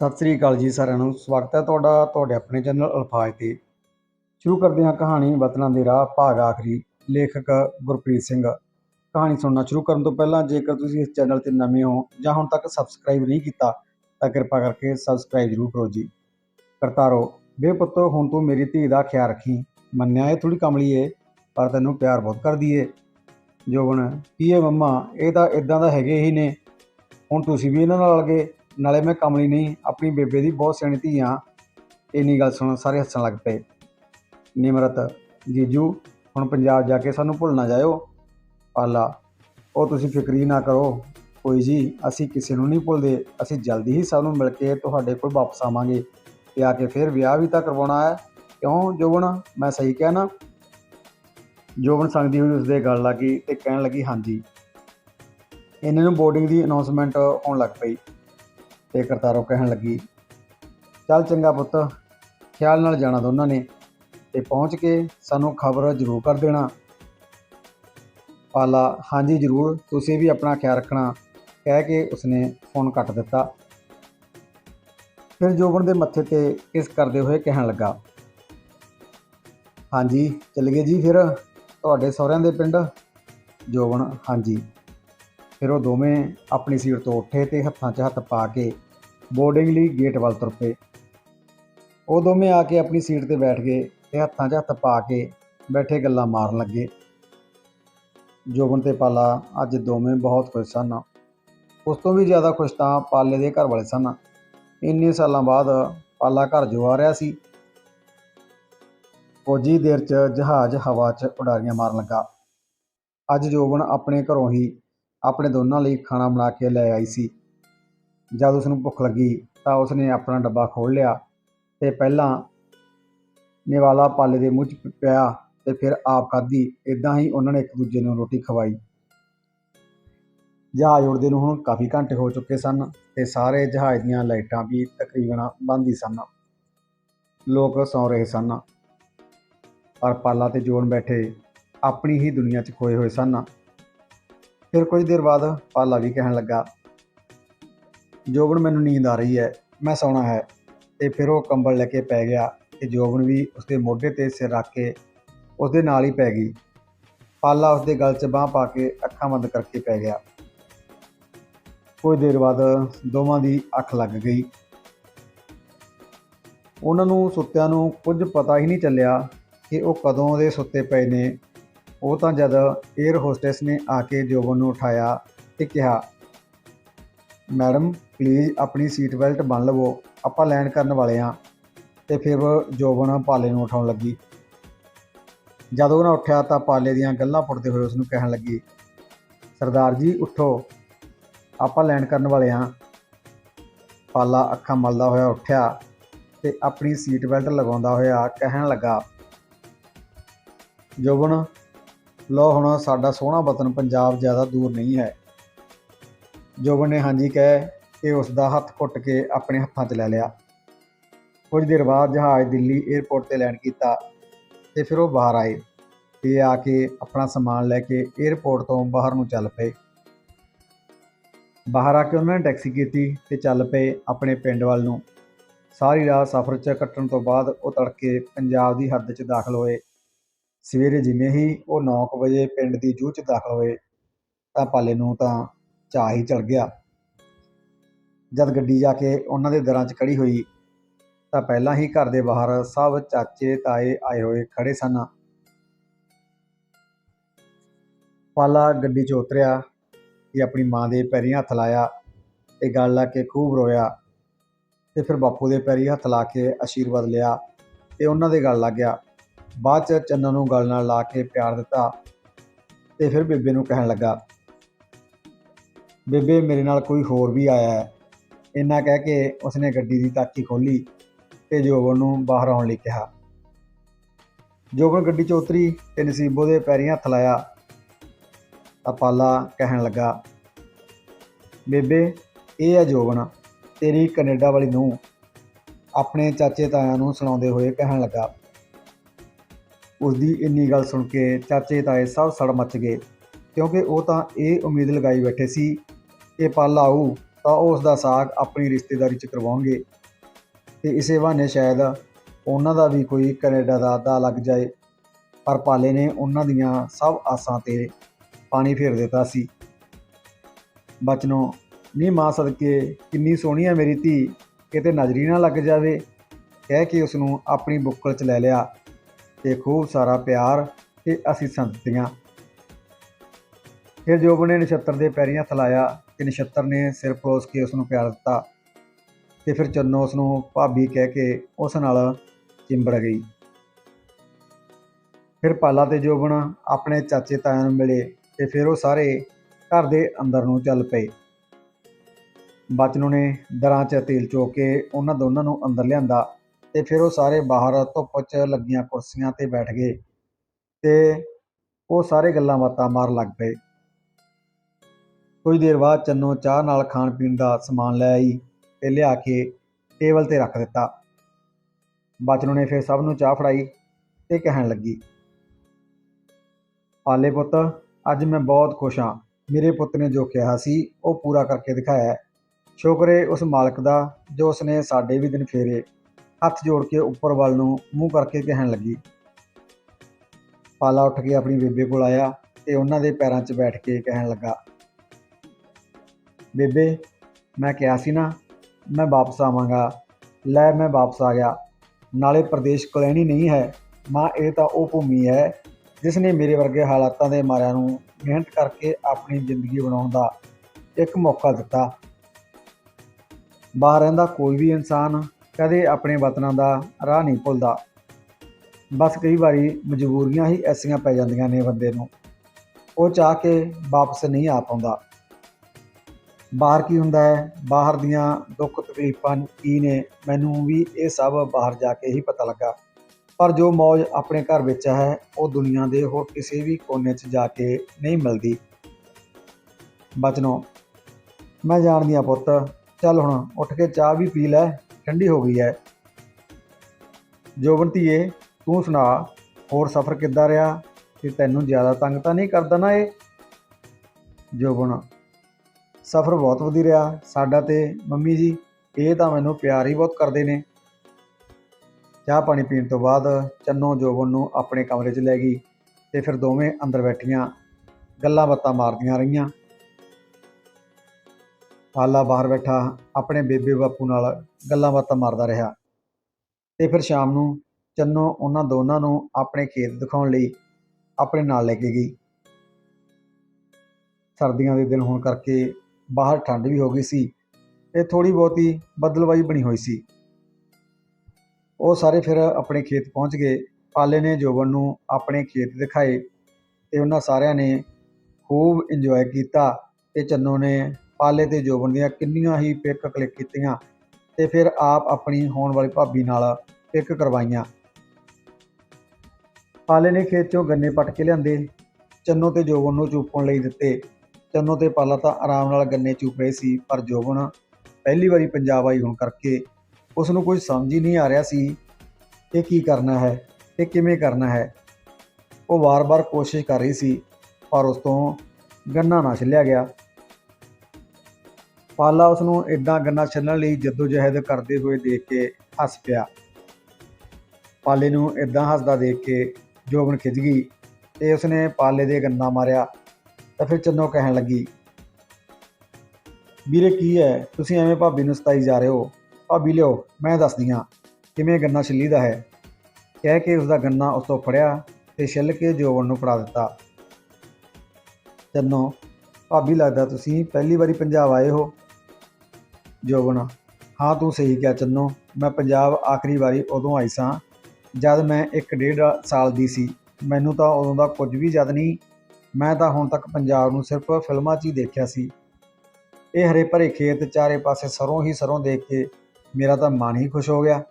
ਸਤਿ ਸ੍ਰੀ ਅਕਾਲ ਜੀ ਸਾਰਿਆਂ ਨੂੰ। ਸਵਾਗਤ ਹੈ ਤੁਹਾਡਾ, ਤੁਹਾਡੇ ਆਪਣੇ ਚੈਨਲ ਅਲਫਾਜ਼ ਤੇ। ਸ਼ੁਰੂ ਕਰਦੇ ਹਾਂ ਕਹਾਣੀ ਵਤਨਾਂ ਦੇ ਰਾਹ, ਭਾਗ ਆਖਰੀ, ਲੇਖਕ ਗੁਰਪ੍ਰੀਤ ਸਿੰਘ। ਕਹਾਣੀ ਸੁਣਨਾ ਸ਼ੁਰੂ ਕਰਨ ਤੋਂ ਪਹਿਲਾਂ ਜੇਕਰ ਤੁਸੀਂ ਇਸ ਚੈਨਲ ਤੇ ਨਵੇਂ ਹੋ ਜਾਂ ਹੁਣ ਤੱਕ ਸਬਸਕ੍ਰਾਈਬ ਨਹੀਂ ਕੀਤਾ, ਤਾਂ ਕਿਰਪਾ ਕਰਕੇ ਸਬਸਕ੍ਰਾਈਬ ਜ਼ਰੂਰ ਕਰੋ ਜੀ। ਕਰਤਾਰੋ ਬੇਪੁੱਤੋ ਹੁਣ ਤੂੰ ਮੇਰੀ ਧੀ ਦਾ ਖਿਆਲ ਰੱਖੀ। ਮੰਨਿਆ ਇਹ ਥੋੜੀ ਕਮਲੀ ਏ, ਪਰ ਤੈਨੂੰ ਪਿਆਰ ਬਹੁਤ ਕਰਦੀ ਏ। ਜੋਬਨ, ਕੀ ਏ ਮੰਮਾ, ਇਹ ਤਾਂ ਇਦਾਂ ਦਾ ਹੈਗੇ ਹੀ ਨੇ। ਹੁਣ ਤੁਸੀਂ ਵੀ ਇਹਨਾਂ ਨਾਲ ਗਏ ਨਾਲੇ ਮੈਂ ਕਮਲੀ ਨਹੀਂ, ਆਪਣੀ ਬੇਬੇ ਦੀ ਬਹੁਤ ਸਿਆਣੀ ਧੀ ਹਾਂ। ਇੰਨੀ ਗੱਲ ਸੁਣ ਸਾਰੇ ਹੱਸਣ ਲੱਗ ਪਏ। ਨਿਮਰਤ, ਜੀਜੂ, ਹੁਣ ਪੰਜਾਬ ਜਾ ਕੇ ਸਾਨੂੰ ਭੁੱਲ ਨਾ ਜਾਇਓ। ਪਾਲਾ, ਉਹ ਤੁਸੀਂ ਫਿਕਰੀ ਨਾ ਕਰੋ। ਕੋਈ ਜੀ, ਅਸੀਂ ਕਿਸੇ ਨੂੰ ਨਹੀਂ ਭੁੱਲਦੇ। ਅਸੀਂ ਜਲਦੀ ਹੀ ਸਭ ਨੂੰ ਮਿਲ ਕੇ ਤੁਹਾਡੇ ਕੋਲ ਵਾਪਸ ਆਵਾਂਗੇ। ਤੇ ਆ ਕੇ ਫਿਰ ਵਿਆਹ ਵੀ ਤਾਂ ਕਰਵਾਉਣਾ ਹੈ। ਕਿਉਂ, ਜੋਬਨ? ਮੈਂ ਸਹੀ ਕਿਹਾ ਨਾ? ਜੋਬਨ ਸੰਗਦੀ ਹੋਈ ਉਸਦੇ ਗੱਲ ਲੱਗੀ ਤੇ ਕਹਿਣ ਲੱਗੀ, ਹਾਂਜੀ। ਇਹਨਾਂ ਨੂੰ ਬੋਰਡਿੰਗ ਦੀ ਅਨਾਉਂਸਮੈਂਟ ਆਉਣ ਲੱਗ ਪਈ। ਤੇ ਕਰਤਾਰੋ ਕਹਿਣ ਲੱਗੀ, ਚੱਲ ਚੰਗਾ ਪੁੱਤ, ਖਿਆਲ ਨਾਲ ਜਾਣਾ ਦੋਨਾਂ ਨੇ ਤੇ ਪਹੁੰਚ ਕੇ ਸਾਨੂੰ ਖਬਰ ਜ਼ਰੂਰ ਕਰ ਦੇਣਾ। ਪਾਲਾ, ਹਾਂਜੀ ਜ਼ਰੂਰ, ਤੁਸੀਂ ਵੀ ਆਪਣਾ ਖਿਆਲ ਰੱਖਣਾ। ਕਹਿ ਕੇ ਉਸਨੇ ਫੋਨ ਕੱਟ ਦਿੱਤਾ। ਫਿਰ ਜੋਬਨ ਦੇ ਮੱਥੇ ਤੇ ਕਿਸ ਕਰਦੇ ਹੋਏ ਕਹਿਣ ਲੱਗਾ, ਹਾਂਜੀ, ਚੱਲ ਗਏ ਜੀ ਫਿਰ, ਤੁਹਾਡੇ ਸਹੁਰਿਆਂ ਦੇ ਪਿੰਡ? ਜੋਬਨ, ਹਾਂਜੀ। ਫਿਰ ਉਹ ਦੋਵੇਂ ਆਪਣੀ ਸੀਟ ਤੋਂ ਉੱਠੇ ਤੇ ਹੱਥਾਂ 'ਚ ਹੱਥ ਪਾ ਕੇ ਬੋਰਡਿੰਗ ਲਈ ਗੇਟ ਵੱਲ ਤੁਰ ਪਏ। ਉਹ ਦੋਵੇਂ ਆ ਕੇ ਆਪਣੀ ਸੀਟ ਤੇ ਬੈਠ ਗਏ ਤੇ ਹੱਥਾਂ 'ਚ ਹੱਥ ਪਾ ਕੇ ਬੈਠੇ ਗੱਲਾਂ ਮਾਰਨ ਲੱਗੇ। ਜੋਬਨ ਤੇ ਪਾਲਾ ਅੱਜ ਦੋਵੇਂ ਬਹੁਤ ਖੁਸ਼ ਸਨ। ਉਸ ਤੋਂ ਵੀ ਜ਼ਿਆਦਾ ਖੁਸ਼ ਤਾਂ ਪਾਲੇ ਦੇ ਘਰ ਵਾਲੇ ਸਨ। ਇੰਨੇ ਸਾਲਾਂ ਬਾਅਦ ਪਾਲਾ ਘਰ ਜੋ ਆ ਰਿਹਾ ਸੀ। ਫੌਜੀ ਦੇਰ 'ਚ ਜਹਾਜ਼ ਹਵਾ 'ਚ ਉਡਾਰੀਆਂ ਮਾਰਨ ਲੱਗਾ। ਅੱਜ ਜੋਬਨ ਆਪਣੇ ਘਰੋਂ ਹੀ ਆਪਣੇ ਦੋਨਾਂ ਲਈ ਖਾਣਾ ਬਣਾ ਕੇ ਲੈ ਆਈ ਸੀ। ਜਦ ਉਸ ਨੂੰ ਭੁੱਖ ਲੱਗੀ ਤਾਂ ਉਸ ਨੇ ਆਪਣਾ ਡੱਬਾ ਖੋਲ੍ਹ ਲਿਆ ਤੇ ਪਹਿਲਾਂ ਨਿਵਾਲਾ ਪਾਲੇ ਦੇ ਮੂੰਹ 'ਚ ਪਿਆ ਤੇ ਫਿਰ ਆਪ ਖਾਧੀ। ਇਦਾਂ ਹੀ ਉਹਨਾਂ ਨੇ ਇੱਕ ਦੂਜੇ ਨੂੰ ਰੋਟੀ ਖਵਾਈ। ਜਹਾਜ਼ ਉੜਦੇ ਨੂੰ ਹੁਣ ਕਾਫੀ ਘੰਟੇ ਹੋ ਚੁੱਕੇ ਸਨ ਤੇ ਸਾਰੇ ਜਹਾਜ਼ ਦੀਆਂ ਲਾਈਟਾਂ ਵੀ ਤਕਰੀਬਨ ਬੰਦ ਹੀ ਸਨ। ਲੋਕ ਸੌਂ ਰਹੇ ਸਨ। ਪਰ ਪਾਲਾ ਤੇ ਜੋਨ ਬੈਠੇ ਆਪਣੀ ਹੀ ਦੁਨੀਆ 'ਚ ਖੋਏ ਹੋਏ ਸਨ। ਫਿਰ ਕੁਝ ਦੇਰ ਬਾਅਦ ਪਾਲਾ ਵੀ ਕਹਿਣ ਲੱਗਾ, ਜੋਬਨ ਮੈਨੂੰ ਨੀਂਦ ਆ ਰਹੀ ਹੈ, ਮੈਂ ਸੌਣਾ ਹੈ। ਤੇ ਫਿਰ ਉਹ ਕੰਬਲ ਲੈ ਕੇ ਪੈ ਗਿਆ ਤੇ ਜੋਬਨ ਵੀ ਉਸਦੇ ਮੋਢੇ ਤੇ ਸਿਰ ਰੱਖ ਕੇ ਉਸਦੇ ਨਾਲ ਹੀ ਪੈ ਗਈ। ਪਾਲਾ ਉਸਦੇ ਗਲ 'ਚ ਬਾਹ ਪਾ ਕੇ ਅੱਖਾਂ ਬੰਦ ਕਰਕੇ ਪੈ ਗਿਆ। ਕੁਝ ਦੇਰ ਬਾਅਦ ਦੋਵਾਂ ਦੀ ਅੱਖ ਲੱਗ ਗਈ। ਉਹਨਾਂ ਨੂੰ ਸੁੱਤਿਆਂ ਨੂੰ ਕੁਝ ਪਤਾ ਹੀ ਨਹੀਂ ਚੱਲਿਆ ਕਿ ਉਹ ਕਦੋਂ ਦੇ ਸੁੱਤੇ ਪਏ ਨੇ। ਉਹ ਤਾਂ ਜਦ 에ਅਰ ਹੋਸਟੈਸ ਨੇ ਆ ਕੇ ਜੋਬਨ ਨੂੰ ਉਠਾਇਆ ਤੇ ਕਿਹਾ, ਮੈਡਮ ਪਲੀਜ਼ ਆਪਣੀ ਸੀਟ ਬੈਲਟ ਬੰਨ ਲਵੋ, ਆਪਾਂ ਲੈਂਡ ਕਰਨ ਵਾਲੇ ਹਾਂ। ਤੇ ਫਿਰ ਜੋਬਨ ਪਾਲੇ ਨੂੰ ਉਠਾਉਣ ਲੱਗੀ। ਜਦੋਂ ਉਹਨਾਂ ਉੱਠਿਆ ਤਾਂ ਪਾਲੇ ਦੀਆਂ ਗੱਲਾਂ ਪੁੱਟਦੇ ਹੋਏ ਉਸ ਨੂੰ ਕਹਿਣ ਲੱਗੀ, ਸਰਦਾਰ ਜੀ, ਉੱਠੋ। ਆਪਾਂ ਲੈਂਡ ਕਰਨ ਵਾਲੇ ਹਾਂ। ਪਾਲਾ ਅੱਖਾਂ ਮਲਦਾ ਹੋਇਆ ਉੱਠਿਆ ਤੇ ਆਪਣੀ ਸੀਟ ਬੈਲਟ ਲਗਾਉਂਦਾ ਹੋਇਆ ਕਹਿਣ ਲੱਗਾ, ਜੋਬਨ ਲੋ ਹੁਣ ਸਾਡਾ ਸੋਹਣਾ ਵਤਨ ਪੰਜਾਬ ਜ਼ਿਆਦਾ ਦੂਰ ਨਹੀਂ ਹੈ। ਜੋਬਨ ਨੇ ਹਾਂਜੀ ਕਹਿ ਕੇ ਉਸ ਦਾ ਹੱਥ ਘੁੱਟ ਕੇ ਆਪਣੇ ਹੱਥਾਂ 'ਚ ਲੈ ਲਿਆ। ਕੁਝ ਦੇਰ ਬਾਅਦ ਜਹਾਜ਼ ਦਿੱਲੀ 에ਅਰਪੋਰਟ ਤੇ ਲੈਂਡ ਕੀਤਾ ਤੇ ਫਿਰ ਉਹ ਬਾਹਰ ਆਏ। ਤੇ ਆ ਕੇ ਆਪਣਾ ਸਮਾਨ ਲੈ ਕੇ 에ਅਰਪੋਰਟ ਤੋਂ ਬਾਹਰ ਨੂੰ ਚੱਲ ਪਏ। ਬਾਹਰ ਆ ਕੇ ਉਹਨਾਂ ਨੇ ਟੈਕਸੀ ਕੀਤੀ ਤੇ ਚੱਲ ਪਏ ਆਪਣੇ ਪਿੰਡ ਵੱਲ ਨੂੰ। ਸਾਰੀ ਰਾਤ ਸਫ਼ਰ 'ਚ ਕੱਟਣ ਤੋਂ ਬਾਅਦ ਉਹ ਤੜਕੇ ਪੰਜਾਬ ਦੀ ਹੱਦ 'ਚ ਦਾਖਲ ਹੋਏ। ਸਵੇਰੇ ਜਿਵੇਂ ਹੀ ਉਹ 9 ਵਜੇ ਪਿੰਡ ਦੀ ਜੂਹ 'ਚ ਦਾਖਲ ਹੋਏ, ਤਾਂ ਪਾਲੇ ਨੂੰ ਤਾਂ ਚਾਹ ਹੀ ਚੜ ਗਿਆ। ਜਦ ਗੱਡੀ ਜਾ ਕੇ ਉਹਨਾਂ ਦੇ ਦਰਾਂ 'ਚ ਖੜੀ ਹੋਈ, ਤਾਂ ਪਹਿਲਾਂ ਹੀ ਘਰ ਦੇ ਬਾਹਰ ਸਭ ਚਾਚੇ ਤਾਏ ਆਏ ਹੋਏ ਖੜੇ ਸਨ। ਪਾਲਾ ਗੱਡੀ 'ਚ ਉਤਰਿਆ ਤੇ ਆਪਣੀ ਮਾਂ ਦੇ ਪੈਰੀਂ ਹੱਥ ਲਾਇਆ ਤੇ ਗਲ ਲਾ ਕੇ ਖੂਬ ਰੋਇਆ ਤੇ ਫਿਰ ਬਾਪੂ ਦੇ ਪੈਰੀਂ ਹੱਥ ਲਾ ਕੇ ਆਸ਼ੀਰਵਾਦ ਲਿਆ ਤੇ ਉਹਨਾਂ ਦੇ ਗਲ ਲੱਗ ਗਿਆ। ਬਾਅਦ ਚ ਚੰਨਨ ਨੂੰ ਗਲ ਨਾਲ ਲਾ ਕੇ ਪਿਆਰ ਦਿੱਤਾ ਤੇ ਫਿਰ ਬੇਬੇ ਨੂੰ ਕਹਿਣ ਲੱਗਾ, ਬੇਬੇ, ਮੇਰੇ ਨਾਲ ਕੋਈ ਹੋਰ ਵੀ ਆਇਆ ਹੈ। ਇੰਨਾ ਕਹਿ ਕੇ ਉਸਨੇ ਗੱਡੀ ਦੀ ਤਾਕੀ ਖੋਲੀ ਤੇ ਜੋਬਨ ਨੂੰ ਬਾਹਰ ਆਉਣ ਲਈ ਕਿਹਾ। ਜੋਬਨ ਗੱਡੀ 'ਚ ਉਤਰੀ ਤੇ ਨਸੀਬੋ ਦੇ ਪੈਰੀਂ ਹੱਥ ਲਾਇਆ। ਤਾਂ ਪਾਲਾ ਕਹਿਣ ਲੱਗਾ, ਬੇਬੇ, ਇਹ ਹੈ ਜੋਬਨ, ਤੇਰੀ ਕੈਨੇਡਾ ਵਾਲੀ ਨੂੰ ਆਪਣੇ ਚਾਚੇ ਤਾਇਆ ਨੂੰ ਸੁਣਾਉਂਦੇ ਹੋਏ ਕਹਿਣ ਲੱਗਾ ਉਸਦੀ ਇੰਨੀ ਗੱਲ ਸੁਣ ਕੇ ਚਾਚੇ ਤਾਏ ਸਭ ਸੜ ਮੱਚ ਗਏ। ਕਿਉਂਕਿ ਉਹ ਤਾਂ ਇਹ ਉਮੀਦ ਲਗਾਈ ਬੈਠੇ ਸੀ ਕਿ ਪਾਲਾ ਆਊ ਤਾਂ ਉਹ ਉਸ ਦਾ ਸਾਕ ਆਪਣੀ ਰਿਸ਼ਤੇਦਾਰੀ 'ਚ ਕਰਵਾਉਣਗੇ। ਤੇ ਇਸੇ ਬਹਾਨੇ ਸ਼ਾਇਦ ਉਹਨਾਂ ਦਾ ਵੀ ਕੋਈ ਕੈਨੇਡਾ ਦਾ ਦਾ ਲੱਗ ਜਾਏ। ਪਰ ਪਾਲੇ ਨੇ ਉਹਨਾਂ ਦੀਆਂ ਸਭ ਆਸਾਂ ਤੇ ਪਾਣੀ ਫੇਰ ਦਿੱਤਾ ਸੀ। ਬਚਨੋਂ, ਨੀ ਮਾਂ ਸਦਕੇ, ਕਿੰਨੀ ਸੋਹਣੀ ਹੈ ਮੇਰੀ ਧੀ, ਕਿਤੇ ਨਜ਼ਰੀ ਨਾ ਲੱਗ ਜਾਵੇ। ਕਹਿ ਕੇ ਉਸ ਨੂੰ ਆਪਣੀ ਬੁੱਕਲ 'ਚ ਲੈ ਲਿਆ। ਤੇ ਖੂਬ ਸਾਰਾ ਪਿਆਰ ਤੇ ਅਸੀਂ ਸੰਤਤੀਆਂ। ਫਿਰ ਜੋਬਨ ਨੇ ਨਛੱਤਰ ਦੇ ਪੈਰੀਆਂ ਹੱਥ ਲਾਇਆ ਤੇ ਨਛੱਤਰ ਨੇ ਸਿਰ ਪਲੋਸ ਕੇ ਉਸ ਨੂੰ ਪਿਆਰ ਦਿੱਤਾ ਤੇ ਫਿਰ ਚੰਨੋ ਉਸ ਨੂੰ ਭਾਬੀ ਕਹਿ ਕੇ ਉਸ ਨਾਲ ਚਿੰਬੜ ਗਈ। ਫਿਰ ਪਾਲਾ ਤੇ ਜੋਬਨ ਆਪਣੇ ਚਾਚੇ ਤਾਇਆ ਨੂੰ ਮਿਲੇ ਤੇ ਫਿਰ ਉਹ ਸਾਰੇ ਘਰ ਦੇ ਅੰਦਰ ਨੂੰ ਚੱਲ ਪਏ। ਬਚਨੂ ਨੇ ਦਰਾਂ 'ਚ ਤੇਲ ਚੋ ਕੇ ਉਹਨਾਂ ਦੋਨਾਂ ਨੂੰ ਅੰਦਰ ਲਿਆਂਦਾ। ਤੇ ਫਿਰ ਉਹ ਸਾਰੇ ਬਾਹਰ ਧੁੱਪ 'ਚ ਲੱਗੀਆਂ ਕੁਰਸੀਆਂ ਤੇ ਬੈਠ ਗਏ ਤੇ ਉਹ ਸਾਰੇ ਗੱਲਾਂ ਬਾਤਾਂ ਮਾਰਨ ਲੱਗ ਪਏ। ਕੁਝ ਦੇਰ ਬਾਅਦ ਚੰਨੋ ਚਾਹ ਨਾਲ ਖਾਣ ਪੀਣ ਦਾ ਸਮਾਨ ਲੈ ਆਈ ਤੇ ਲਿਆ ਕੇ ਟੇਬਲ ਤੇ ਰੱਖ ਦਿੱਤਾ। ਬਚਨੂ ਨੇ ਫਿਰ ਸਭ ਨੂੰ ਚਾਹ ਫੜਾਈ ਤੇ ਕਹਿਣ ਲੱਗੀ, ਪਾਲੇ ਪੁੱਤ, ਅੱਜ ਮੈਂ ਬਹੁਤ ਖੁਸ਼ ਹਾਂ। ਮੇਰੇ ਪੁੱਤ ਨੇ ਜੋ ਕਿਹਾ ਸੀ, ਉਹ ਪੂਰਾ ਕਰਕੇ ਦਿਖਾਇਆ ਹੈ। ਸ਼ੁਕਰ ਹੈ ਉਸ ਮਾਲਕ ਦਾ ਜੋ ਉਸਨੇ ਸਾਡੇ ਵੀ ਦਿਨ ਫੇਰੇ ਹੱਥ ਜੋੜ ਕੇ ਉੱਪਰ ਵੱਲ ਨੂੰ ਮੂੰਹ ਕਰਕੇ ਕਹਿਣ ਲੱਗੀ। ਪਾਲਾ ਉੱਠ ਕੇ ਆਪਣੀ ਬੇਬੇ ਕੋਲ ਆਇਆ ਤੇ ਉਹਨਾਂ ਦੇ ਪੈਰਾਂ 'ਚ ਬੈਠ ਕੇ ਕਹਿਣ ਲੱਗਾ, ਬੇਬੇ, ਮੈਂ ਕਿਹਾ ਸੀ ਨਾ, ਮੈਂ ਵਾਪਸ ਆਵਾਂਗਾ। ਲੈ, ਮੈਂ ਵਾਪਸ ਆ ਗਿਆ। ਨਾਲੇ ਪ੍ਰਦੇਸ਼ ਕਲੈਣੀ ਨਹੀਂ ਹੈ। ਮਾਂ, ਇਹ ਤਾਂ ਉਹ ਭੂਮੀ ਹੈ ਜਿਸ ਨੇ ਮੇਰੇ ਵਰਗੇ ਹਾਲਾਤਾਂ ਦੇ ਮਾਰਿਆਂ ਨੂੰ ਮਿਹਨਤ ਕਰਕੇ ਆਪਣੀ ਜ਼ਿੰਦਗੀ ਬਣਾਉਣ ਦਾ ਇੱਕ ਮੌਕਾ ਦਿੱਤਾ। ਬਾਹਰ ਰਹਿੰਦਾ ਕੋਈ ਵੀ ਇਨਸਾਨ ਕਦੇ ਆਪਣੇ ਵਤਨਾਂ ਦਾ ਰਾਹ ਨਹੀਂ ਭੁੱਲਦਾ। ਬਸ ਕਈ ਵਾਰੀ ਮਜਬੂਰੀਆਂ ਹੀ ਐਸੀਆਂ ਪੈ ਜਾਂਦੀਆਂ ਨੇ ਬੰਦੇ ਨੂੰ। ਉਹ ਚਾਹ ਕੇ ਵਾਪਸ ਨਹੀਂ ਆ ਪਾਉਂਦਾ। ਬਾਹਰ ਕੀ ਹੁੰਦਾ ਹੈ? ਬਾਹਰ ਦੀਆਂ ਦੁੱਖ ਤਕਲੀਫਾਂ ਕੀ ਨੇ? ਮੈਨੂੰ ਵੀ ਇਹ ਸਭ ਬਾਹਰ ਜਾ ਕੇ ਹੀ ਪਤਾ ਲੱਗਾ। ਪਰ ਜੋ ਮੌਜ ਆਪਣੇ ਘਰ ਵਿੱਚ ਹੈ, ਉਹ ਦੁਨੀਆ ਦੇ ਹੋਰ ਕਿਸੇ ਵੀ ਕੋਨੇ 'ਚ ਜਾ ਕੇ ਨਹੀਂ ਮਿਲਦੀ। ਬਚਨੋ, ਮੈਂ ਜਾਣਦੀ ਆ ਪੁੱਤ, ਚੱਲ ਹੁਣ ਉੱਠ ਕੇ ਚਾਹ ਵੀ ਪੀ ਲੈ। ਠੰਡੀ ਹੋ ਗਈ ਹੈ। ਜੋਬਨ ਧੀਏ, ਤੂੰ ਸੁਣਾ, ਹੋਰ ਸਫ਼ਰ ਕਿੱਦਾਂ ਰਿਹਾ? ਤੇ ਤੈਨੂੰ ਜ਼ਿਆਦਾ ਤੰਗ ਤਾਂ ਨਹੀਂ ਕਰਦਾ ਨਾ ਇਹ? ਜੋਬਨ, ਸਫ਼ਰ ਬਹੁਤ ਵਧੀਆ ਰਿਹਾ, ਸਾਡਾ ਤੇ ਮੰਮੀ ਜੀ, ਇਹ ਤਾਂ ਮੈਨੂੰ ਪਿਆਰ ਹੀ ਬਹੁਤ ਕਰਦੇ ਨੇ। ਚਾਹ ਪਾਣੀ ਪੀਣ ਤੋਂ ਬਾਅਦ ਚੰਨੋ ਜੋਬਨ ਨੂੰ ਆਪਣੇ ਕਮਰੇ 'ਚ ਲੈ ਗਈ ਤੇ ਫਿਰ ਦੋਵੇਂ ਅੰਦਰ ਬੈਠੀਆਂ, ਗੱਲਾਂ ਬਾਤਾਂ ਮਾਰਦੀਆਂ ਰਹੀਆਂ। ਪਾਲਾ ਬਾਹਰ ਬੈਠਾ ਆਪਣੇ ਬੇਬੇ ਬਾਪੂ ਨਾਲ ਗੱਲਾਂ ਬਾਤਾਂ ਮਾਰਦਾ ਰਿਹਾ ਤੇ ਫਿਰ ਸ਼ਾਮ ਨੂੰ ਚੰਨੋ ਉਹਨਾਂ ਦੋਨਾਂ ਨੂੰ ਆਪਣੇ ਖੇਤ ਦਿਖਾਉਣ ਲਈ ਆਪਣੇ ਨਾਲ ਲੈ ਕੇ ਗਈ। ਸਰਦੀਆਂ ਦੇ ਦਿਨ ਹੋਣ ਕਰਕੇ ਬਾਹਰ ਠੰਡ ਵੀ ਹੋ ਗਈ ਸੀ ਤੇ ਥੋੜੀ ਬਹੁਤੀ ਬਦਲਵਾਈ ਬਣੀ ਹੋਈ ਸੀ। ਉਹ ਸਾਰੇ ਫਿਰ ਆਪਣੇ ਖੇਤ ਪਹੁੰਚ ਗਏ। ਪਾਲੇ ਨੇ ਜੋਬਨ ਨੂੰ ਆਪਣੇ ਖੇਤ ਦਿਖਾਏ ਤੇ ਉਹਨਾਂ ਸਾਰਿਆਂ ਨੇ ਖੂਬ ਇੰਜੋਏ ਕੀਤਾ ਤੇ ਚੰਨੋ ਨੇ ਪਾਲੇ ਤੇ ਜੋਬਨ ਦੀਆਂ ਕਿੰਨੀਆਂ ਹੀ ਪਿਕ ਕਲਿੱਕ ਕੀਤੀਆਂ ਤੇ ਫਿਰ ਆਪ ਆਪਣੀ ਹੋਣ ਵਾਲੀ ਭਾਬੀ ਨਾਲ ਪਿਕ ਕਰਵਾਈਆਂ। ਪਾਲੇ ਨੇ ਖੇਤ ਚੋਂ ਗੰਨੇ ਪੱਟ ਕੇ ਲਿਆਂਦੇ। ਚੰਨੋ ਤੇ ਜੋਬਨ ਨੂੰ ਚੂਪਣ ਲਈ ਦਿੱਤੇ। ਚੰਨੋ ਤੇ ਪਾਲਾ ਤਾਂ ਆਰਾਮ ਨਾਲ ਗੰਨੇ ਚੂਪ ਰਹੇ ਸੀ, ਪਰ ਜੋਬਨ ਪਹਿਲੀ ਵਾਰੀ ਪੰਜਾਬ ਆਈ ਹੋਣ ਕਰਕੇ ਉਸ ਨੂੰ ਕੁਝ ਸਮਝ ਹੀ ਨਹੀਂ ਆ ਰਿਹਾ ਸੀ ਕਿ ਕੀ ਕਰਨਾ ਹੈ ਤੇ ਕਿਵੇਂ ਕਰਨਾ ਹੈ। ਉਹ ਵਾਰ-ਵਾਰ ਕੋਸ਼ਿਸ਼ ਕਰ ਰਹੀ ਸੀ, ਪਰ ਉਸ ਤੋਂ ਗੰਨਾ ਨਾ ਛਿੱਲਿਆ ਗਿਆ। ਪਾਲਾ ਉਸ ਨੂੰ ਇਦਾਂ ਗੰਨਾ ਛਿੱਲਣ ਲਈ ਜਹਿਦ ਕਰਦੇ ਹੋਏ ਦੇਖ ਕੇ ਹੱਸ ਪਿਆ। ਪਾਲੇ ਨੂੰ ਇਦਾਂ ਹੱਸਦਾ ਦੇਖ ਕੇ ਜੋਬਨ ਖਿੱਚ ਗਈ ਤੇ ਉਸਨੇ ਪਾਲੇ ਦੇ ਗੰਨਾ ਮਾਰਿਆ ਤਾਂ ਫਿਰ ਚੰਨੋ ਕਹਿਣ ਲੱਗੀ, ਵੀਰੇ ਕੀ ਹੈ? ਤੁਸੀਂ ਐਵੇਂ ਭਾਬੀ ਨੂੰ ਸਤਾਈ ਜਾ ਰਹੇ ਹੋ। ਭਾਬੀ ਲਿਓ, ਮੈਂ ਦੱਸਦੀ ਹਾਂ ਕਿਵੇਂ ਗੰਨਾ ਛਿੱਲੀ ਦਾ ਹੈ। ਕਹਿ ਕੇ ਉਸ ਦਾ ਗੰਨਾ ਉਸ ਤੋਂ ਫੜਿਆ ਤੇ ਛਿੱਲ ਕੇ ਜੋਬਨ ਨੂੰ ਫੜਾ ਦਿੱਤਾ। ਚੰਨੋ, ਭਾਬੀ ਲੱਗਦਾ ਤੁਸੀਂ ਪਹਿਲੀ ਵਾਰੀ ਪੰਜਾਬ ਆਏ ਹੋ। ਜੋਬਨ, ਹਾਂ ਤੂੰ ਸਹੀ ਕਿਹਾ ਚੰਨੋ, ਮੈਂ ਪੰਜਾਬ ਆਖਰੀ ਵਾਰੀ ਉਦੋਂ ਆਈ ਸਾਂ, ਜਦ ਮੈਂ ਇੱਕ ਡੇਢ ਸਾਲ ਦੀ ਸੀ, ਮੈਨੂੰ ਤਾਂ ਉਦੋਂ ਦਾ ਕੁਝ ਵੀ ਯਾਦ ਨਹੀਂ, ਮੈਂ ਤਾਂ ਹੁਣ ਤੱਕ ਪੰਜਾਬ ਨੂੰ ਸਿਰਫ ਫਿਲਮਾਂ 'ਚ ਹੀ ਦੇਖਿਆ ਸੀ। ਇਹ ਹਰੇ ਭਰੇ ਖੇਤ ਚਾਰੇ ਪਾਸੇ ਸਰੋਂ ਹੀ ਸਰੋਂ ਦੇਖ ਕੇ ਮੇਰਾ ਤਾਂ ਮਨ ਹੀ ਖੁਸ਼ ਹੋ ਗਿਆ।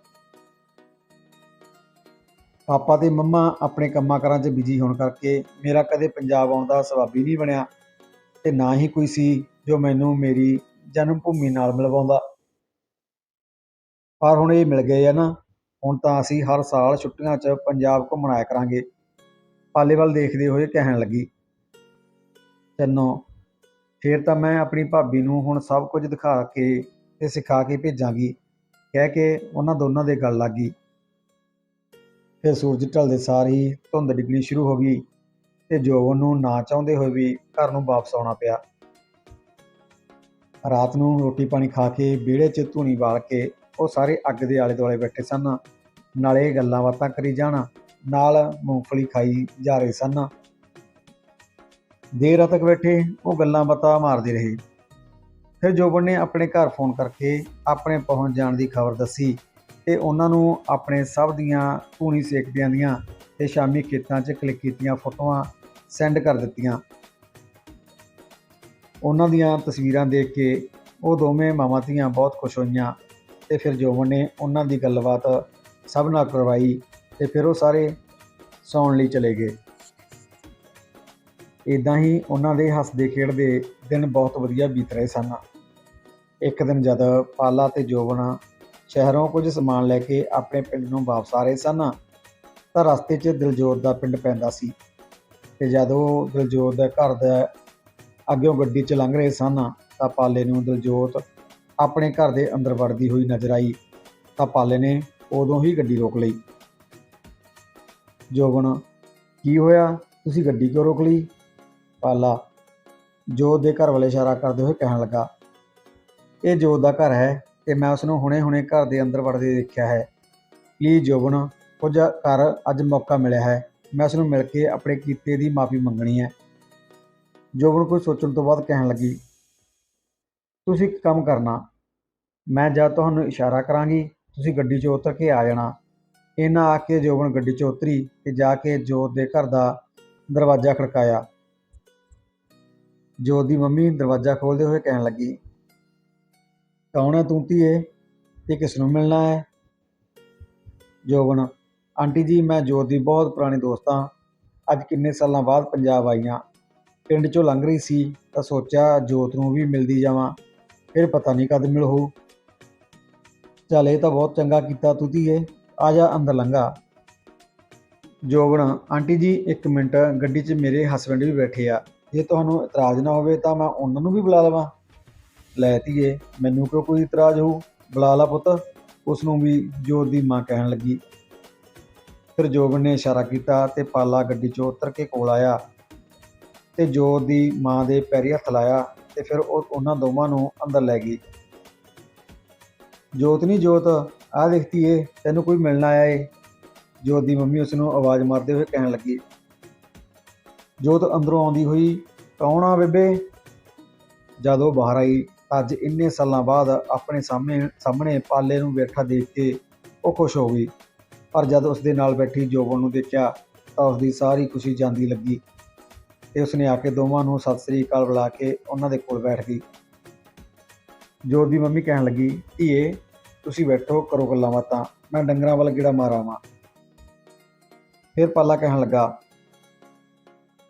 ਪਾਪਾ ਤੇ ਮੰਮਾ ਆਪਣੇ ਕੰਮਾਂ ਕਾਰਾਂ 'ਚ ਬਿਜ਼ੀ ਹੋਣ ਕਰਕੇ ਮੇਰਾ ਕਦੇ ਪੰਜਾਬ ਆਉਣ ਦਾ ਸਬੱਬ ਹੀ ਨਹੀਂ ਬਣਿਆ, ਤੇ ਨਾ ਹੀ ਕੋਈ ਸੀ ਜੋ ਮੈਨੂੰ ਮੇਰੀ ਜਨਮ ਭੂਮੀ ਨਾਲ ਮਿਲਵਾਉਂਦਾ। ਪਰ ਹੁਣ ਇਹ ਮਿਲ ਗਏ ਆ ਨਾ, ਹੁਣ ਤਾਂ ਅਸੀਂ ਹਰ ਸਾਲ ਛੁੱਟੀਆਂ 'ਚ ਪੰਜਾਬ ਘੁੰਮਣ ਆਇਆ ਕਰਾਂਗੇ। ਪਾਲੇ ਵੱਲ ਦੇਖਦੇ ਹੋਏ ਕਹਿਣ ਲੱਗੀ। ਚੰਨੋ, ਫਿਰ ਤਾਂ ਮੈਂ ਆਪਣੀ ਭਾਬੀ ਨੂੰ ਹੁਣ ਸਭ ਕੁਝ ਦਿਖਾ ਕੇ ਤੇ ਸਿਖਾ ਕੇ ਭੇਜਾਂਗੀ। ਕਹਿ ਕੇ ਉਹਨਾਂ ਦੋਨਾਂ ਦੇ ਗੱਲ ਲੱਗ ਗਈ। ਫਿਰ ਸੂਰਜ ਢਲਦੇ ਸਾਰ ਹੀ ਧੁੰਦ ਡਿੱਗਣੀ ਸ਼ੁਰੂ ਹੋ ਗਈ ਤੇ ਜੋਬਨ ਨੂੰ ਨਾ ਚਾਹੁੰਦੇ ਹੋਏ ਵੀ ਘਰ ਨੂੰ ਵਾਪਸ ਆਉਣਾ ਪਿਆ। ਰਾਤ ਨੂੰ ਰੋਟੀ ਪਾਣੀ ਖਾ ਕੇ ਵਿਹੜੇ 'ਚ ਧੂਣੀ ਬਾਲ ਕੇ ਉਹ ਸਾਰੇ ਅੱਗ ਦੇ ਆਲੇ ਦੁਆਲੇ ਬੈਠੇ ਸਨ। ਨਾਲੇ ਗੱਲਾਂ ਬਾਤਾਂ ਕਰੀ ਜਾਣ, ਨਾਲ ਮੂੰਗਫਲੀ ਖਾਈ ਜਾ ਰਹੇ ਸਨ। ਦੇਰ ਰਾਤ ਤੱਕ ਬੈਠੇ, ਉਹ ਗੱਲਾਂ ਬਾਤਾਂ ਮਾਰਦੇ ਰਹੇ। ਫਿਰ ਜੋਬਨ ਨੇ ਆਪਣੇ ਘਰ ਫੋਨ ਕਰਕੇ ਆਪਣੇ ਪਹੁੰਚ ਜਾਣ ਦੀ ਖਬਰ ਦੱਸੀ ਤੇ ਉਹਨਾਂ ਨੂੰ ਆਪਣੇ ਸਭ ਦੀਆਂ ਧੂਣੀ ਸੇਕਦਿਆਂ ਦੀਆਂ ਤੇ ਸ਼ਾਮੀ ਖੇਤਾਂ 'ਚ ਕਲਿੱਕ ਕੀਤੀਆਂ ਫੋਟੋਆਂ ਸੈਂਡ ਕਰ ਦਿੱਤੀਆਂ। ਉਹਨਾਂ ਦੀਆਂ ਤਸਵੀਰਾਂ ਦੇਖ ਕੇ ਉਹ ਦੋਵੇਂ ਮਾਵਾਂ ਧੀਆਂ ਬਹੁਤ ਖੁਸ਼ ਹੋਈਆਂ ਤੇ ਫਿਰ ਜੋਬਨ ਨੇ ਉਹਨਾਂ ਦੀ ਗੱਲਬਾਤ ਸਭ ਨਾਲ ਕਰਵਾਈ ਤੇ ਫਿਰ ਉਹ ਸਾਰੇ ਸੌਣ ਲਈ ਚਲੇ ਗਏ। ਇਦਾਂ ਹੀ ਉਹਨਾਂ ਦੇ ਹੱਸਦੇ ਖੇਡਦੇ ਦਿਨ ਬਹੁਤ ਵਧੀਆ ਬੀਤ ਰਹੇ ਸਨ। ਇੱਕ ਦਿਨ ਜਦ ਪਾਲਾ ਤੇ ਜੋਬਨ ਸ਼ਹਿਰੋਂ ਕੁਝ ਸਮਾਨ ਲੈ ਕੇ ਆਪਣੇ ਪਿੰਡ ਨੂੰ ਵਾਪਸ ਆ ਰਹੇ ਸਨ, ਤਾਂ ਰਸਤੇ 'ਚ ਦਿਲਜੋਤ ਦਾ ਪਿੰਡ ਪੈਂਦਾ ਸੀ ਤੇ ਜਦ ਉਹ ਦਿਲਜੋਤ ਦਾ ਘਰ ਦਾ ਅੱਗਿਓਂ ਗੱਡੀ 'ਚ ਲੰਘ ਰਹੇ ਸਨ, ਤਾਂ ਪਾਲੇ ਨੂੰ ਦਿਲਜੋਤ ਆਪਣੇ ਘਰ ਦੇ ਅੰਦਰ ਵੜਦੀ ਹੋਈ ਨਜ਼ਰ ਆਈ, ਤਾਂ ਪਾਲੇ ਨੇ ਉਦੋਂ ਹੀ ਗੱਡੀ ਰੋਕ ਲਈ। ਜੋਬਨ, ਕੀ ਹੋਇਆ? ਤੁਸੀਂ ਗੱਡੀ ਕਿਉਂ ਰੋਕ ਲਈ? ਪਾਲਾ ਜੋਤ ਦੇ ਘਰ ਵਾਲੇ ਇਸ਼ਾਰਾ ਕਰਦੇ ਹੋਏ ਕਹਿਣ ਲੱਗਾ, ਇਹ ਜੋਤ ਦਾ ਘਰ ਹੈ ਤੇ ਮੈਂ ਉਸ ਨੂੰ ਹੁਣੇ-ਹੁਣੇ ਘਰ ਦੇ ਅੰਦਰ ਵੜਦੇ ਦੇਖਿਆ ਹੈ। ਪਲੀਜ਼ ਜੋਬਨ, ਕੁਝ ਕਰ ਅੱਜ ਮੌਕਾ ਮਿਲਿਆ ਹੈ, ਮੈਂ ਉਸ ਨੂੰ ਮਿਲ ਕੇ ਆਪਣੇ ਕੀਤੇ ਦੀ ਮਾਫੀ ਮੰਗਣੀ ਹੈ। ਜੋਬਨ ਕੋਈ ਸੋਚਣ ਤੋਂ ਬਾਅਦ ਕਹਿਣ ਲੱਗੀ, ਤੁਸੀਂ ਇੱਕ ਕੰਮ ਕਰਨਾ, ਮੈਂ ਜਦ ਤੁਹਾਨੂੰ ਇਸ਼ਾਰਾ ਕਰਾਂਗੀ, ਤੁਸੀਂ ਗੱਡੀ 'ਚੋਂ ਉਤਰ ਕੇ ਆ ਜਾਣਾ। ਇਹਨਾਂ ਆ ਕੇ ਜੋਬਨ ਗੱਡੀ 'ਚੋਂ ਉਤਰੀ ਤੇ ਜਾ ਕੇ ਜੋਤ ਦੇ ਘਰ ਦਾ ਦਰਵਾਜ਼ਾ ਖੜਕਾਇਆ। ਜੋਤ ਦੀ ਮੰਮੀ ਦਰਵਾਜ਼ਾ ਖੋਲਦੇ ਹੋਏ ਕਹਿਣ ਲੱਗੀ, ਕੌਣ ਹੈ ਤੂੰ ਧੀਏ? ਤੇ ਕਿਸ ਨੂੰ ਮਿਲਣਾ ਹੈ? ਜੋਬਨ, ਆਂਟੀ ਜੀ, ਮੈਂ ਜੋਤ ਦੀ ਬਹੁਤ ਪੁਰਾਣੀ ਦੋਸਤ ਹਾਂ। ਅੱਜ ਕਿੰਨੇ ਸਾਲਾਂ ਬਾਅਦ ਪੰਜਾਬ ਆਈਆਂ ਪਿੰਡ ਚੋਂ ਲੰਘ ਰਹੀ ਸੀ ਤਾਂ ਸੋਚਿਆ ਜੋਤ ਨੂੰ ਵੀ ਮਿਲਦੀ ਜਾਵਾਂ, ਫਿਰ ਪਤਾ ਨਹੀਂ ਕਦ ਮਿਲ ਹੋਊ। ਚੱਲ ਇਹ ਤਾਂ ਬਹੁਤ ਚੰਗਾ ਕੀਤਾ ਤੂੰ ਧੀਏ, ਆ ਜਾ ਅੰਦਰ ਲੰਘਾ। ਜੋਗਣ ਆਂਟੀ ਜੀ, ਇੱਕ ਮਿੰਟ, ਗੱਡੀ 'ਚ ਮੇਰੇ ਹਸਬੰਡ ਵੀ ਬੈਠੇ ਆ। ਜੇ ਤੁਹਾਨੂੰ ਇਤਰਾਜ਼ ਨਾ ਹੋਵੇ ਤਾਂ ਮੈਂ ਉਹਨਾਂ ਨੂੰ ਵੀ ਬੁਲਾ ਲਵਾਂ। ਲੈ ਧੀਏ, ਮੈਨੂੰ ਕਿਉਂ ਕੋਈ ਇਤਰਾਜ਼ ਹੋਊ? ਬੁਲਾ ਲਾ ਪੁੱਤ। ਉਸ ਨੂੰ ਵੀ ਜੋਤ ਦੀ ਮਾਂ ਕਹਿਣ ਲੱਗੀ। ਫਿਰ ਜੋਗਣ ਨੇ ਇਸ਼ਾਰਾ ਕੀਤਾ ਤੇ ਪਾਲਾ ਗੱਡੀ 'ਚੋਂ ਉਤਰ ਕੇ ਕੋਲ ਆਇਆ। ਤੇ ਜੋਤ ਦੀ ਮਾਂ ਦੇ ਪੈਰੀ ਹੱਥ ਲਾਇਆ ਤੇ ਫਿਰ ਉਹ ਉਹਨਾਂ ਦੋਵਾਂ ਨੂੰ ਅੰਦਰ ਲੈ ਗਈ। ਜੋਤ ਨਹੀਂ ਜੋਤ, ਆਹ ਦੇਖਤੀ ਏ ਤੈਨੂੰ ਕੋਈ ਮਿਲਣ ਆਇਆ ਏ? ਜੋਤ ਦੀ ਮੰਮੀ ਉਸ ਨੂੰ ਆਵਾਜ਼ ਮਾਰਦੇ ਹੋਏ ਕਹਿਣ ਲੱਗੀ। ਜੋਤ ਅੰਦਰੋਂ ਆਉਂਦੀ ਹੋਈ, ਕੌਣ ਆ ਬੇਬੇ? ਜਦ ਉਹ ਬਾਹਰ ਆਈ, ਅੱਜ ਇੰਨੇ ਸਾਲਾਂ ਬਾਅਦ ਆਪਣੇ ਸਾਹਮਣੇ ਸਾਹਮਣੇ ਪਾਲੇ ਨੂੰ ਬੈਠਾ ਦੇਖ ਕੇ ਉਹ ਖੁਸ਼ ਹੋ ਗਈ। ਪਰ ਜਦ ਉਸ ਦੇ ਨਾਲ ਬੈਠੀ ਜੋਬਨ ਨੂੰ ਦੇਖਿਆ, ਤਾਂ ਉਸ ਦੀ ਸਾਰੀ ਖੁਸ਼ੀ ਜਾਂਦੀ ਲੱਗੀ। ਤੇ ਉਸਨੇ ਆ ਕੇ ਦੋਵਾਂ ਨੂੰ ਸਤਿ ਸ੍ਰੀ ਅਕਾਲ ਬੁਲਾ ਕੇ ਉਹਨਾਂ ਦੇ ਕੋਲ ਬੈਠ ਗਈ। ਜੋਤ ਦੀ ਮੰਮੀ ਕਹਿਣ ਲੱਗੀ, ਧੀਏ, ਤੁਸੀਂ ਬੈਠੋ, ਕਰੋ ਗੱਲਾਂ ਬਾਤਾਂ। ਮੈਂ ਡੰਗਰਾਂ ਵੱਲ ਗੇੜਾ ਮਾਰਾਵਾਂ ਫਿਰ ਪਾਲਾ ਕਹਿਣ ਲੱਗਾ,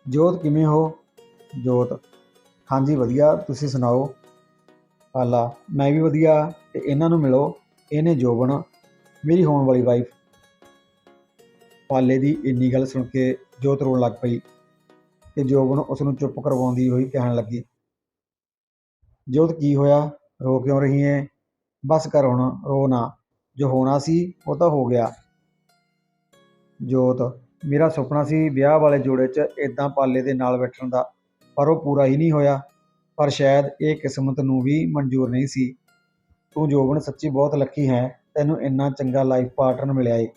ਜੋਤ, ਕਿਵੇਂ ਹੋ? ਜੋਤ, ਹਾਂਜੀ, ਵਧੀਆ, ਤੁਸੀਂ ਸੁਣਾਓ? ਪਾਲਾ, ਮੈਂ ਵੀ ਵਧੀਆ, ਤੇ ਇਹਨਾਂ ਨੂੰ ਮਿਲੋ ਇਹਨੇ ਜੋਬਨ, ਮੇਰੀ ਹੋਣ ਵਾਲੀ ਵਾਈਫ ਪਾਲੇ ਦੀ ਇੰਨੀ ਗੱਲ ਸੁਣ ਕੇ ਜੋਤ ਰੋਣ ਲੱਗ ਪਈ। ਤੇ ਜੋਬਨ ਉਸ ਨੂੰ ਚੁੱਪ ਕਰਵਾਉਂਦੀ ਹੋਈ ਕਹਿਣ ਲੱਗੀ। ਜੋਤ, ਕੀ ਹੋਇਆ? ਰੋ ਕਿਉਂ ਰਹੀ ਹੈ ਬਸ ਕਰ ਹੁਣ, ਰੋ ਨਾ। ਜੋ ਹੋਣਾ ਸੀ, ਉਹ ਤਾਂ ਹੋ ਗਿਆ। ਜੋਤ, ਮੇਰਾ ਸੁਪਨਾ ਸੀ ਵਿਆਹ ਵਾਲੇ ਜੋੜੇ 'ਚ ਇਦਾਂ ਪਾਲੇ ਦੇ ਨਾਲ ਬੈਠਣ ਦਾ, ਪਰ ਉਹ ਪੂਰਾ ਹੀ ਨਹੀਂ ਹੋਇਆ। ਪਰ ਸ਼ਾਇਦ ਇਹ ਕਿਸਮਤ ਨੂੰ ਵੀ ਮਨਜ਼ੂਰ ਨਹੀਂ ਸੀ। ਤੂੰ ਜੋਬਨ ਸੱਚੀ ਬਹੁਤ ਲੱਕੀ ਹੈ। ਤੈਨੂੰ ਇੰਨਾ ਚੰਗਾ ਲਾਈਫ ਪਾਰਟਨਰ ਮਿਲਿਆ ਏ।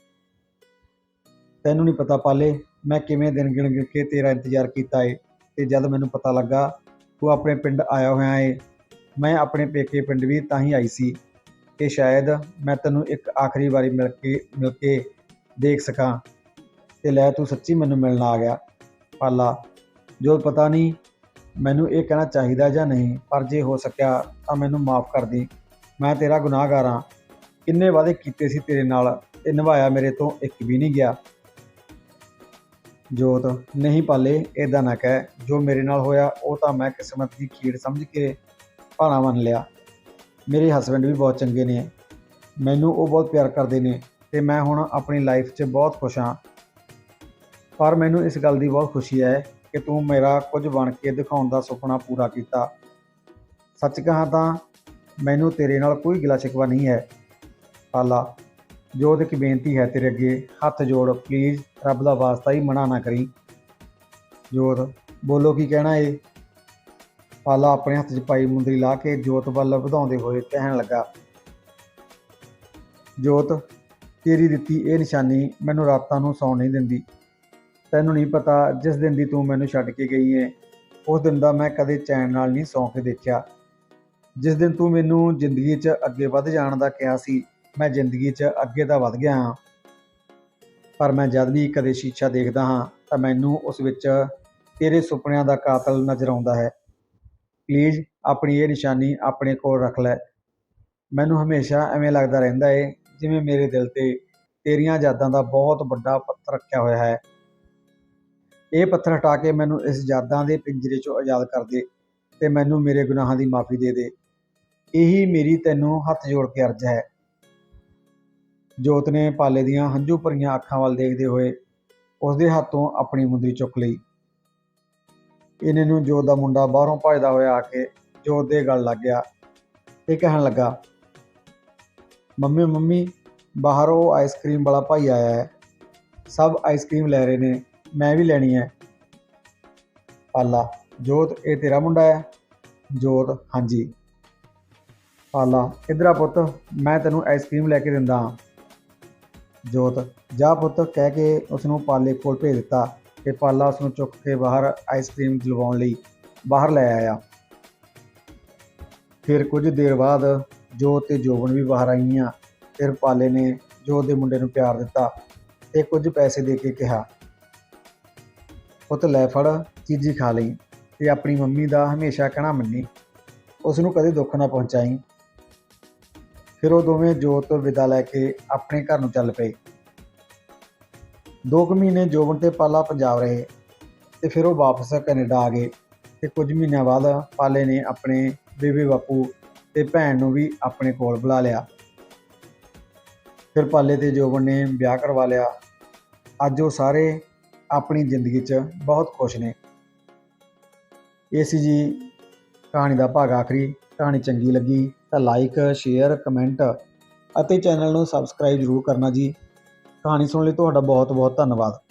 ਤੈਨੂੰ ਨਹੀਂ ਪਤਾ ਪਾਲੇ ਮੈਂ ਕਿਵੇਂ ਦਿਨ ਗਿਣ ਗਿਣ ਕੇ ਤੇਰਾ ਇੰਤਜ਼ਾਰ ਕੀਤਾ ਏ? ਤੇ ਜਦ ਮੈਨੂੰ ਪਤਾ ਲੱਗਾ, ਤੂੰ ਆਪਣੇ ਪਿੰਡ ਆਇਆ ਹੋਇਆ ਏ। ਮੈਂ ਆਪਣੇ ਪੇਕੇ ਪਿੰਡ ਵੀ ਤਾਂ ਹੀ ਆਈ ਸੀ। ਕਿ ਸ਼ਾਇਦ ਮੈਂ ਤੈਨੂੰ ਇੱਕ ਆਖਰੀ ਵਾਰੀ ਮਿਲ ਕੇ ਮਿਲ ਕੇ ਦੇਖ ਸਕਾਂ। ਤੇ ਲੈ ਤੂੰ ਸੱਚੀ ਮੈਨੂੰ ਮਿਲਣ ਆ ਗਿਆ। ਪਾਲਾ, ਜੋ ਪਤਾ ਨਹੀਂ ਮੈਨੂੰ ਇਹ ਕਹਿਣਾ ਚਾਹੀਦਾ ਜਾਂ ਨਹੀਂ, ਪਰ ਜੇ ਹੋ ਸਕਿਆ ਤਾਂ ਮੈਨੂੰ ਮਾਫ ਕਰ ਦੀ। ਮੈਂ ਤੇਰਾ ਗੁਨਾਹਗਾਰ ਹਾਂ ਕਿੰਨੇ ਵਾਅਦੇ ਕੀਤੇ ਸੀ ਤੇਰੇ ਨਾਲ ਤੇ ਨਿਭਾਇਆ ਮੇਰੇ ਤੋਂ ਇੱਕ ਵੀ ਨਹੀਂ ਗਿਆ। ਜੋਤ, ਨਹੀਂ ਪਾਲੇ ਇਦਾਂ ਨਾ ਕਹਿ। ਜੋ ਮੇਰੇ ਨਾਲ ਹੋਇਆ, ਉਹ ਤਾਂ ਮੈਂ ਕਿਸਮਤ ਦੀ ਖੀਰ ਸਮਝ ਕੇ ਭਾਣਾ ਮੰਨ ਲਿਆ। ਮੇਰੇ ਹਸਬੰਡ ਵੀ ਬਹੁਤ ਚੰਗੇ ਨੇ। ਮੈਨੂੰ ਉਹ ਬਹੁਤ ਪਿਆਰ ਕਰਦੇ ਨੇ ਤੇ ਮੈਂ ਹੁਣ ਆਪਣੀ ਲਾਈਫ 'ਚ ਬਹੁਤ ਖੁਸ਼ ਹਾਂ। ਪਰ ਮੈਨੂੰ ਇਸ ਗੱਲ ਦੀ ਬਹੁਤ ਖੁਸ਼ੀ ਹੈ ਕਿ ਤੂੰ ਮੇਰਾ ਕੁਝ ਬਣ ਕੇ ਦਿਖਾਉਣ ਦਾ ਸੁਪਨਾ ਪੂਰਾ ਕੀਤਾ। ਸੱਚ ਕਹਾਂ ਤਾਂ, ਮੈਨੂੰ ਤੇਰੇ ਨਾਲ ਕੋਈ ਗਿਲਾ ਸ਼ਿਕਵਾ ਨਹੀਂ ਹੈ। ਪਾਲਾ ਜੋਤ ਇੱਕ ਬੇਨਤੀ ਹੈ ਤੇਰੇ ਅੱਗੇ, ਹੱਥ ਜੋੜ ਪਲੀਜ਼ ਰੱਬ ਦਾ ਵਾਸਤਾ ਹੀ ਮਨਾ ਨਾ ਕਰੀ। ਜੋਤ, ਬੋਲੋ ਕੀ ਕਹਿਣਾ ਏ? ਪਾਲਾ ਆਪਣੇ ਹੱਥ 'ਚ ਪਾਈ ਮੁੰਦਰੀ ਲਾ ਕੇ ਜੋਤ ਵੱਲ ਵਧਾਉਂਦੇ ਹੋਏ ਕਹਿਣ ਲੱਗਾ। ਜੋਤ, ਤੇਰੀ ਦਿੱਤੀ ਇਹ ਨਿਸ਼ਾਨੀ ਮੈਨੂੰ ਰਾਤਾਂ ਨੂੰ ਸੌਣ ਨਹੀਂ ਦਿੰਦੀ। ਤੈਨੂੰ ਨਹੀਂ ਪਤਾ ਜਿਸ ਦਿਨ ਦੀ ਤੂੰ ਮੈਨੂੰ ਛੱਡ ਕੇ ਗਈ ਏ, ਉਸ ਦਿਨ ਦਾ ਮੈਂ ਕਦੇ ਚੈਨ ਨਾਲ ਨਹੀਂ ਸੌਂ ਕੇ ਦੇਖਿਆ। ਜਿਸ ਦਿਨ ਤੂੰ ਮੈਨੂੰ ਜ਼ਿੰਦਗੀ 'ਚ ਅੱਗੇ ਵੱਧ ਜਾਣ ਦਾ ਕਿਹਾ ਸੀ ਮੈਂ ਜ਼ਿੰਦਗੀ 'ਚ ਅੱਗੇ ਤਾਂ ਵੱਧ ਗਿਆ ਹਾਂ। ਪਰ ਮੈਂ ਜਦ ਵੀ ਕਦੇ ਸ਼ੀਸ਼ਾ ਦੇਖਦਾ ਹਾਂ, ਤਾਂ ਮੈਨੂੰ ਉਸ ਵਿੱਚ ਤੇਰੇ ਸੁਪਨਿਆਂ ਦਾ ਕਾਤਲ ਨਜ਼ਰ ਆਉਂਦਾ ਹੈ। ਪਲੀਜ਼, ਆਪਣੀ ਇਹ ਨਿਸ਼ਾਨੀ ਆਪਣੇ ਕੋਲ ਰੱਖ ਲੈ। ਮੈਨੂੰ ਹਮੇਸ਼ਾ ਐਵੇਂ ਲੱਗਦਾ ਰਹਿੰਦਾ ਏ, ਜਿਵੇਂ ਮੇਰੇ ਦਿਲ ਤੇ ਤੇਰੀਆਂ ਯਾਦਾਂ ਦਾ ਬਹੁਤ ਵੱਡਾ ਪੱਥਰ ਰੱਖਿਆ ਹੋਇਆ ਹੈ। ਇਹ ਪੱਥਰ ਹਟਾ ਕੇ ਮੈਨੂੰ ਇਸ ਯਾਦਾਂ ਦੇ ਪਿੰਜਰੇ 'ਚੋਂ ਆਜ਼ਾਦ ਕਰ ਦੇ ਤੇ ਮੈਨੂੰ ਮੇਰੇ ਗੁਨਾਹਾਂ ਦੀ ਮਾਫੀ ਦੇ ਦੇ। ਇਹੀ ਮੇਰੀ ਤੈਨੂੰ ਹੱਥ ਜੋੜ ਕੇ ਅਰਜ਼ ਹੈ। ਜੋਤ ਨੇ ਪਾਲੇ ਦੀਆਂ ਹੰਝੂ ਭਰੀਆਂ ਅੱਖਾਂ ਵੱਲ ਦੇਖਦੇ ਹੋਏ ਉਸ ਦੇ ਹੱਥੋਂ ਆਪਣੀ ਮੁੰਦਰੀ ਚੁੱਕ ਲਈ। ਇਹਨੇ ਨੂੰ ਜੋਤ ਦਾ ਮੁੰਡਾ ਬਾਹਰੋਂ ਭੱਜਦਾ ਹੋਇਆ ਆ ਕੇ ਜੋਤ ਦੇ ਗਲ ਲੱਗ ਗਿਆ। ਤੇ ਕਹਿਣ ਲੱਗਾ, ਮੰਮੀ ਮੰਮੀ, ਬਾਹਰੋਂ ਆਈਸਕ੍ਰੀਮ ਵਾਲਾ ਭਾਈ ਆਇਆ ਹੈ। ਸਭ ਆਈਸਕ੍ਰੀਮ ਲੈ ਰਹੇ ਨੇ, ਮੈਂ ਵੀ ਲੈਣੀ ਹੈ। ਪਾਲਾ, ਜੋਤ, ਇਹ ਤੇਰਾ ਮੁੰਡਾ ਹੈ? ਜੋਤ, ਹਾਂਜੀ। ਪਾਲਾ, ਇੱਧਰ ਆ ਪੁੱਤ, ਮੈਂ ਤੈਨੂੰ ਆਈਸਕ੍ਰੀਮ ਲੈ ਕੇ ਦਿੰਦਾ ਹਾਂ। ਜੋਤ, ਜਾ ਪੁੱਤ, ਕਹਿ ਕੇ ਉਸ ਨੂੰ ਪਾਲੇ ਕੋਲ ਭੇਜ ਦਿੱਤਾ ਤੇ ਪਾਲਾ ਉਸ ਨੂੰ ਚੁੱਕ ਕੇ ਬਾਹਰ ਆਈਸਕ੍ਰੀਮ ਦਿਲਵਾਉਣ ਲਈ ਬਾਹਰ ਲੈ ਆਇਆ। ਫਿਰ ਕੁਝ ਦੇਰ ਬਾਅਦ ਜੋਤ ਤੇ ਜੋਬਨ ਵੀ ਬਾਹਰ ਆਈਆਂ। ਫਿਰ ਪਾਲੇ ਨੇ ਜੋਤ ਦੇ ਮੁੰਡੇ ਨੂੰ ਪਿਆਰ ਦਿੱਤਾ ਤੇ ਕੁਝ ਪੈਸੇ ਦੇ ਕੇ ਕਿਹਾ, ਪੁੱਤ ਲੈ ਫੜ, ਚੀਜ਼ੀ ਖਾ ਲਈ ਤੇ ਆਪਣੀ ਮੰਮੀ ਦਾ ਹਮੇਸ਼ਾ ਕਹਿਣਾ ਮੰਨੀ। ਉਸ ਨੂੰ ਕਦੇ ਦੁੱਖ ਨਾ ਪਹੁੰਚਾਈ। ਫਿਰ ਉਹ ਦੋਵੇਂ ਜੋਤ ਵਿਦਾ ਲੈ ਕੇ ਆਪਣੇ ਘਰ ਨੂੰ ਚੱਲ ਪਏ। ਦੋ ਕੁ ਮਹੀਨੇ ਜੋਬਨ ਤੇ ਪਾਲਾ ਪੰਜਾਬ ਰਹੇ ਤੇ ਫਿਰ ਉਹ ਵਾਪਸ ਕੈਨੇਡਾ ਆ ਗਏ ਤੇ ਕੁਝ ਮਹੀਨਿਆਂ ਬਾਅਦ ਪਾਲੇ ਨੇ ਆਪਣੇ ਬੇਬੇ ਬਾਪੂ ਤੇ ਭੈਣ ਨੂੰ ਵੀ ਆਪਣੇ ਕੋਲ ਬੁਲਾ ਲਿਆ। ਫਿਰ ਪਾਲੇ ਤੇ ਜੋਬਨ ਨੇ ਵਿਆਹ ਕਰਵਾ ਲਿਆ। ਅੱਜ ਉਹ ਸਾਰੇ ਆਪਣੀ ਜ਼ਿੰਦਗੀ 'ਚ ਬਹੁਤ ਖੁਸ਼ ਨੇ। ਇਹ ਸੀ ਜੀ, ਕਹਾਣੀ ਦਾ ਭਾਗ ਆਖਰੀ, ਕਹਾਣੀ ਚੰਗੀ ਲੱਗੀ। ਤਾਂ ਲਾਈਕ ਸ਼ੇਅਰ ਕਮੈਂਟ ਅਤੇ ਚੈਨਲ ਨੂੰ ਸਬਸਕ੍ਰਾਈਬ ਜ਼ਰੂਰ ਕਰਨਾ ਜੀ। ਕਹਾਣੀ ਸੁਣਨ ਲਈ ਤੁਹਾਡਾ ਬਹੁਤ ਬਹੁਤ ਧੰਨਵਾਦ।